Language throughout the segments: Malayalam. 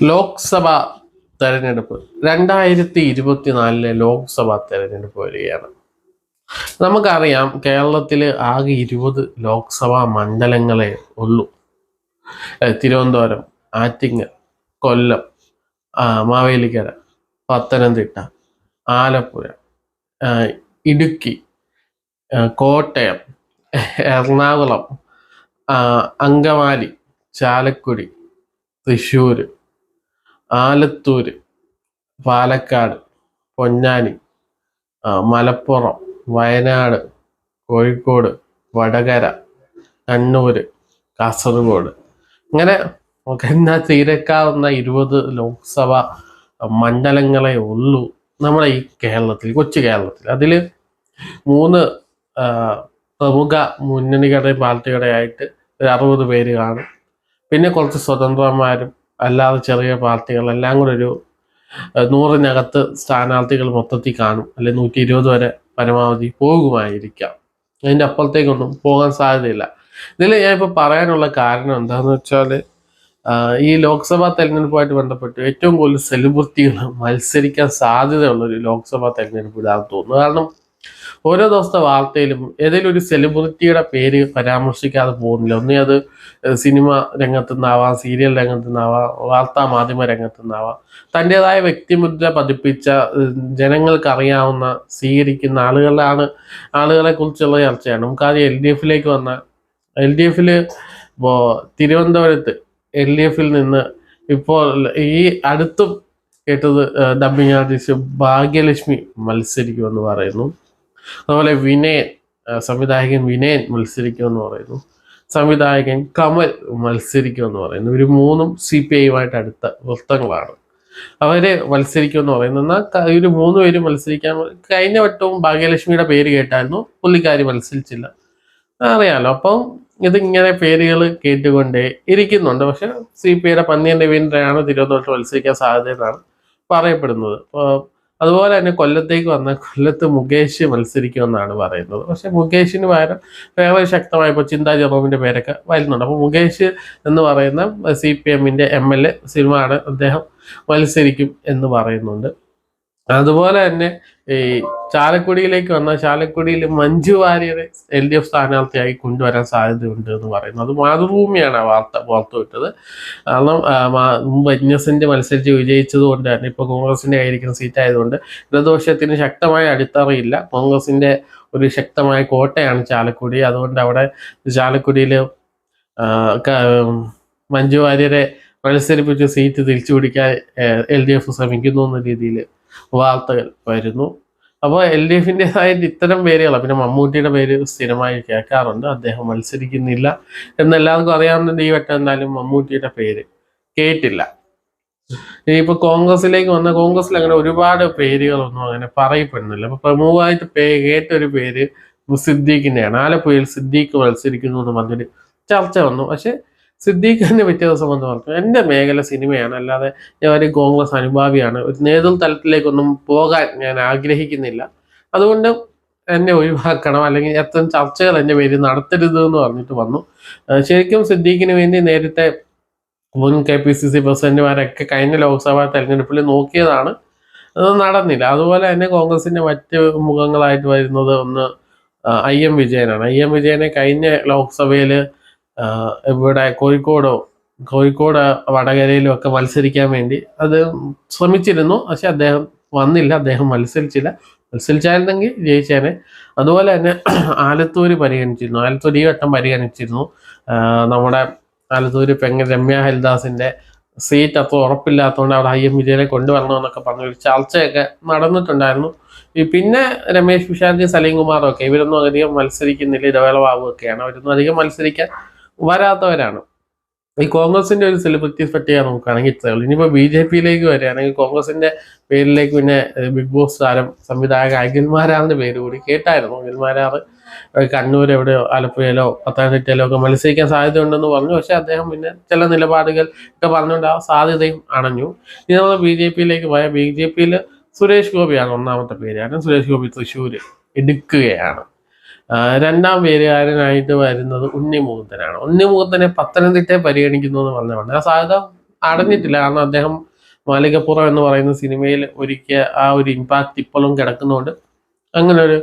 ലോക്സഭ തെരഞ്ഞെടുപ്പ്. രണ്ടായിരത്തി ഇരുപത്തിനാലിലെ ലോക്സഭ തെരഞ്ഞെടുപ്പ് വരികയാണ്. നമുക്കറിയാം കേരളത്തിൽ ആകെ ഇരുപത് ലോക്സഭാ മണ്ഡലങ്ങളെ ഉള്ളൂ. തിരുവനന്തപുരം ആറ്റിങ്ങൽ കൊല്ലം മാവേലിക്കര പത്തനംതിട്ട ആലപ്പുഴ ഇടുക്കി കോട്ടയം എറണാകുളം അങ്കമാലി ചാലക്കുടി തൃശ്ശൂർ ആലത്തൂർ പാലക്കാട് പൊന്നാനി മലപ്പുറം വയനാട് കോഴിക്കോട് വടകര കണ്ണൂർ കാസർഗോഡ്. അങ്ങനെ എന്നാൽ എന്നാ തീരക്കാവുന്ന ഇരുപത് ലോക്സഭ മണ്ഡലങ്ങളെ ഉള്ളൂ നമ്മുടെ ഈ കേരളത്തിൽ കൊച്ചു കേരളത്തിൽ. അതിൽ മൂന്ന് പ്രമുഖ മുന്നണികളുടെ പാർട്ടികളുടെ ആയിട്ട് ഒരു അറുപത് പേര് കാണും. പിന്നെ കുറച്ച് സ്വതന്ത്രന്മാരും അല്ലാതെ ചെറിയ പാർട്ടികളെല്ലാം കൂടെ ഒരു നൂറിനകത്ത് സ്ഥാനാർത്ഥികൾ മൊത്തത്തിൽ കാണും. അല്ലെങ്കിൽ നൂറ്റി ഇരുപത് വരെ പരമാവധി പോകുമായിരിക്കാം. അതിന്റെ അപ്പുറത്തേക്കൊന്നും പോകാൻ സാധ്യതയില്ല. ഇതിൽ ഞാൻ ഇപ്പോൾ പറയാനുള്ള കാരണം എന്താണെന്ന് വെച്ചാൽ ഈ ലോക്സഭാ തെരഞ്ഞെടുപ്പുമായിട്ട് ബന്ധപ്പെട്ട് ഏറ്റവും കൂടുതൽ സെലിബ്രിറ്റികൾ മത്സരിക്കാൻ സാധ്യതയുള്ള ഒരു ലോക്സഭാ തെരഞ്ഞെടുപ്പ് ഇതാണെന്ന് തോന്നുന്നു. കാരണം ഓരോ ദിവസത്തെ വാർത്തയിലും ഏതെങ്കിലും ഒരു സെലിബ്രിറ്റിയുടെ പേര് പരാമർശിക്കാതെ പോകുന്നില്ല. ഒന്നേ അത് സിനിമ രംഗത്തു നിന്നാവാം സീരിയൽ രംഗത്തു നിന്നാവാം വാർത്താ മാധ്യമ രംഗത്തു നിന്നാവാം തന്റെതായ വ്യക്തിമുദ്ര പതിപ്പിച്ച ജനങ്ങൾക്ക് അറിയാവുന്ന സ്വീകരിക്കുന്ന ആളുകളാണ് ആളുകളെ കുറിച്ചുള്ള ചർച്ചയാണ്. നമുക്കാദ്യം എൽ ഡി എഫിലേക്ക് വന്ന എൽ ഡി എഫിൽ ഇപ്പോൾ തിരുവനന്തപുരത്ത് എൽ ഡി എഫിൽ നിന്ന് ഇപ്പോൾ ഈ അടുത്തും കേട്ടത് ഡബിങ് ആർട്ടിസ്റ്റ് ഭാഗ്യലക്ഷ്മി മത്സരിക്കുമെന്ന് പറയുന്നു. അതുപോലെ വിനയൻ സംവിധായകൻ വിനയൻ മത്സരിക്കുമെന്ന് പറയുന്നു. സംവിധായകൻ കമൽ മത്സരിക്കുമെന്ന് പറയുന്നു. ഇവർ മൂന്നും സി പി ഐയുമായിട്ട് അടുത്ത വൃത്തങ്ങളാണ്. അവർ മത്സരിക്കുമെന്ന് പറയുന്നു. എന്നാൽ ഇവർ മൂന്ന് പേര് മത്സരിക്കാൻ കഴിഞ്ഞ വട്ടവും ഭാഗ്യലക്ഷ്മിയുടെ പേര് കേട്ടായിരുന്നു. പുള്ളിക്കാരി മത്സരിച്ചില്ല. അറിയാലോ. അപ്പം ഇതിങ്ങനെ പേരുകൾ കേട്ടുകൊണ്ടേ ഇരിക്കുന്നുണ്ട്. പക്ഷെ സി പി ഐയുടെ പന്നിയൻ രവീന്ദ്രനാണ് തിരുവനന്തപുരത്ത് മത്സരിക്കാൻ സാധ്യതയെന്നാണ് പറയപ്പെടുന്നത്. അതുപോലെ തന്നെ കൊല്ലത്തേക്ക് വന്ന കൊല്ലത്ത് മുകേഷ് മത്സരിക്കുമെന്നാണ് പറയുന്നത്. പക്ഷെ മുകേഷിന് പകരം വേറെ ശക്തമായപ്പോൾ ചിന്താ ജെറോമിന്റെ പേരൊക്കെ വരുന്നുണ്ട്. അപ്പോൾ മുകേഷ് എന്ന് പറയുന്ന സി പി എമ്മിന്റെ എം എൽ എ സിനിമയാണ് അദ്ദേഹം മത്സരിക്കും എന്ന് പറയുന്നുണ്ട്. അതുപോലെ തന്നെ ഈ ചാലക്കുടിയിലേക്ക് വന്ന ചാലക്കുടിയിൽ മഞ്ജു വാര്യരെ എൽ ഡി എഫ് സ്ഥാനാർത്ഥിയായി കൊണ്ടുവരാൻ സാധ്യതയുണ്ട് എന്ന് പറയുന്നു. അത് മാതൃഭൂമിയാണ് ആ വാർത്ത പുറത്തുവിട്ടത് കാരണം മുമ്പ് എൻ മുമ്പ് എന്റെ മത്സരിച്ച് വിജയിച്ചത് കൊണ്ട് തന്നെ ഇപ്പൊ കോൺഗ്രസിന്റെ കയ്യിരിക്കുന്ന സീറ്റ് ആയതുകൊണ്ട് ഇടതുപക്ഷത്തിന് ശക്തമായ അടിത്തറയില്ല. കോൺഗ്രസിന്റെ ഒരു ശക്തമായ കോട്ടയാണ് ചാലക്കുടി. അതുകൊണ്ട് അവിടെ ചാലക്കുടിയിൽ മഞ്ജു വാര്യരെ മത്സരിപ്പിച്ച് സീറ്റ് തിരിച്ചു പിടിക്കാൻ എൽ ഡി എഫ് ശ്രമിക്കുന്നു എന്ന രീതിയിൽ വാർത്തകൾ വരുന്നു. അപ്പോൾ എൽ ഡി എഫിന്റെതായിട്ട് ഇത്തരം പേരുകളാണ് പിന്നെ മമ്മൂട്ടിയുടെ പേര് സ്ഥിരമായി കേൾക്കാറുണ്ട്. അദ്ദേഹം മത്സരിക്കുന്നില്ല. എന്നെല്ലാവർക്കും അറിയാവുന്ന ഈ വട്ടം എന്തായാലും മമ്മൂട്ടിയുടെ പേര് കേട്ടില്ല. ഇനിയിപ്പോൾ കോൺഗ്രസിലേക്ക് വന്ന കോൺഗ്രസിൽ അങ്ങനെ ഒരുപാട് പേരുകളൊന്നും അങ്ങനെ പറയപ്പെടുന്നില്ല. അപ്പൊ പ്രമുഖമായിട്ട് പേ കേട്ടൊരു പേര് സിദ്ദീഖിന്റെയാണ് ആലപ്പുഴയിൽ സിദ്ദീഖ് മത്സരിക്കുന്നു എന്ന് പറഞ്ഞൊരു ചർച്ച വന്നു. പക്ഷെ സിദ്ദീഖിനെ പിറ്റേ ദിവസം വന്ന് പറഞ്ഞു എന്റെ മേഖല സിനിമയാണ് അല്ലാതെ ഞാൻ ഒരു കോൺഗ്രസ് അനുഭാവിയാണ് ഒരു നേതൃതലത്തിലേക്കൊന്നും പോകാൻ ഞാൻ ആഗ്രഹിക്കുന്നില്ല. അതുകൊണ്ട് എന്നെ ഒഴിവാക്കണം അല്ലെങ്കിൽ എത്ര ചർച്ചകൾ എന്റെ പേരിൽ നടത്തരുത് എന്ന് പറഞ്ഞിട്ട് വന്നു. ശരിക്കും സിദ്ദീഖിന് വേണ്ടി നേരത്തെ മുൻ കെ പി സി സി പ്രസിഡന്റുമാരൊക്കെ കഴിഞ്ഞ ലോക്സഭാ തെരഞ്ഞെടുപ്പിൽ നോക്കിയതാണ്. അത് നടന്നില്ല. അതുപോലെ തന്നെ കോൺഗ്രസിന്റെ മറ്റ് മുഖങ്ങളായിട്ട് വരുന്നത് ഒന്ന് ഐ എം വിജയനാണ്. ഐ എം വിജയനെ കഴിഞ്ഞ ലോക്സഭയിൽ ഇവിടെ കോഴിക്കോടോ കോഴിക്കോട് വടകരയിലും ഒക്കെ മത്സരിക്കാൻ വേണ്ടി അത് ശ്രമിച്ചിരുന്നു. പക്ഷെ അദ്ദേഹം വന്നില്ല. അദ്ദേഹം മത്സരിച്ചില്ല. മത്സരിച്ചായിരുന്നെങ്കിൽ ജയിച്ചേനെ. അതുപോലെ തന്നെ ആലത്തൂര് പരിഗണിച്ചിരുന്നു. ആലത്തൂർ ഈ വട്ടം പരിഗണിച്ചിരുന്നു. നമ്മുടെ ആലത്തൂര് പെങ്ങ രമ്യ ഹരിദാസിന്റെ സീറ്റ് അത്ര ഉറപ്പില്ലാത്തതുകൊണ്ട് അവിടെ ഐ എം വിജയനെ കൊണ്ടുവരണമെന്നൊക്കെ പറഞ്ഞ ഒരു ചർച്ചയൊക്കെ നടന്നിട്ടുണ്ടായിരുന്നു. പിന്നെ രമേശ് പിഷാജി സലീം കുമാറും ഒക്കെ ഇവരൊന്നും അധികം മത്സരിക്കുന്നില്ല. ഇടവേളവാകുകയൊക്കെയാണ് അവരൊന്നും അധികം മത്സരിക്കാൻ വരാത്തവരാണ്. ഈ കോൺഗ്രസിന്റെ ഒരു സെലിബ്രിറ്റി പറ്റിയാണ് നോക്കുകയാണെങ്കിൽ ഇത്രയേ ഉള്ളൂ. ഇനിയിപ്പോൾ ബി ജെ പിയിലേക്ക് വരികയാണെങ്കിൽ കോൺഗ്രസിന്റെ പേരിലേക്ക് പിന്നെ ബിഗ് ബോസ് താരം സംവിധായക അഖിൽമാരാറിന്റെ പേര് കൂടി കേട്ടായിരുന്നു. അഖിൽമാരാർ കണ്ണൂർ എവിടെയോ ആലപ്പുഴയിലോ പത്തനംതിട്ടയിലോ ഒക്കെ മത്സരിക്കാൻ സാധ്യതയുണ്ടെന്ന് പറഞ്ഞു. പക്ഷെ അദ്ദേഹം പിന്നെ ചില നിലപാടുകൾ ഒക്കെ പറഞ്ഞുകൊണ്ട് ആ സാധ്യതയും അണഞ്ഞു. ഇനി നമ്മൾ ബി ജെ പിയിലേക്ക് പോയ ബി ജെ പിയിൽ സുരേഷ് ഗോപിയാണ് ഒന്നാമത്തെ പേര്. കാരണം സുരേഷ് ഗോപി തൃശ്ശൂർ എടുക്കുകയാണ്. രണ്ടാം വേരുകാരനായിട്ട് വരുന്നത് ഉണ്ണിമുകുന്ദനാണ്. ഉണ്ണിമുകുന്ദനെ പത്തനംതിട്ടയെ പരിഗണിക്കുന്നു എന്ന് പറഞ്ഞുകൊണ്ട് ആ സാധ്യത അടഞ്ഞിട്ടില്ല കാരണം അദ്ദേഹം മാലികപ്പുറം എന്ന് പറയുന്ന സിനിമയിൽ ഒരിക്കൽ ആ ഒരു ഇമ്പാക്റ്റ് ഇപ്പോഴും കിടക്കുന്നതുകൊണ്ട് അങ്ങനെ ഒരു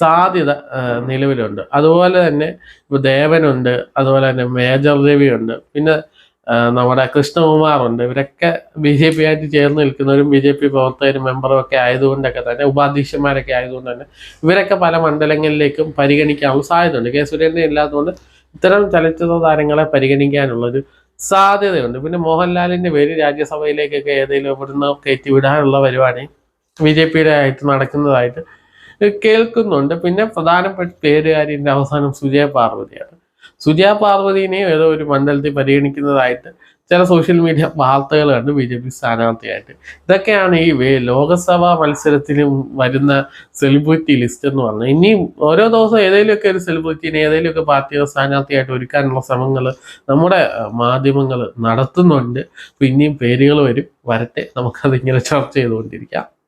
സാധ്യത നിലവിലുണ്ട്. അതുപോലെ തന്നെ ദേവനുണ്ട്. അതുപോലെ തന്നെ മേജർ രവിയുണ്ട്. പിന്നെ നമ്മുടെ കൃഷ്ണകുമാറുണ്ട്. ഇവരൊക്കെ ബി ജെ പി ആയിട്ട് ചേർന്ന് നിൽക്കുന്നവരും ബി ജെ പി പ്രവർത്തകരും മെമ്പറും ഒക്കെ ആയതുകൊണ്ടൊക്കെ തന്നെ ഉപാധ്യക്ഷന്മാരൊക്കെ ആയതുകൊണ്ട് തന്നെ ഇവരൊക്കെ പല മണ്ഡലങ്ങളിലേക്കും പരിഗണിക്കാനുള്ള സാധ്യതയുണ്ട്. കെ സുരേന്ദ്രൻ ഇല്ലാത്തതുകൊണ്ട് ഇത്തരം ചലച്ചിത്ര താരങ്ങളെ പരിഗണിക്കാനുള്ളൊരു സാധ്യതയുണ്ട്. പിന്നെ മോഹൻലാലിന്റെ പേര് രാജ്യസഭയിലേക്കൊക്കെ ഏതെങ്കിലും ഇവിടുന്ന് കയറ്റി വിടാനുള്ള പരിപാടി ബി ജെ പിയുടെ ആയിട്ട് നടക്കുന്നതായിട്ട് കേൾക്കുന്നുണ്ട്. പിന്നെ പ്രധാനപ്പെട്ട പേരുകാരിന്റെ അവസാനം സുജയ പാർവതിയാണ്. സുജയ പാർവതിനെയും ഏതോ ഒരു മണ്ഡലത്തിൽ പരിഗണിക്കുന്നതായിട്ട് ചില സോഷ്യൽ മീഡിയ വാർത്തകൾ കണ്ട് ബി ജെ പി സ്ഥാനാർത്ഥിയായിട്ട്. ഇതൊക്കെയാണ് ഈ ലോകസഭാ മത്സരത്തിലും വരുന്ന സെലിബ്രിറ്റി ലിസ്റ്റ് എന്ന് പറഞ്ഞാൽ ഇനിയും ഓരോ ദിവസം ഏതെങ്കിലുമൊക്കെ ഒരു സെലിബ്രിറ്റിനെ ഏതെങ്കിലുമൊക്കെ പാർട്ടിയുടെ സ്ഥാനാർത്ഥിയായിട്ട് ഒരുക്കാനുള്ള ശ്രമങ്ങൾ നമ്മുടെ മാധ്യമങ്ങൾ നടത്തുന്നുണ്ട്. പിന്നെയും പേരുകൾ വരും. വരട്ടെ. നമുക്കതിങ്ങനെ ചർച്ച ചെയ്തുകൊണ്ടിരിക്കാം.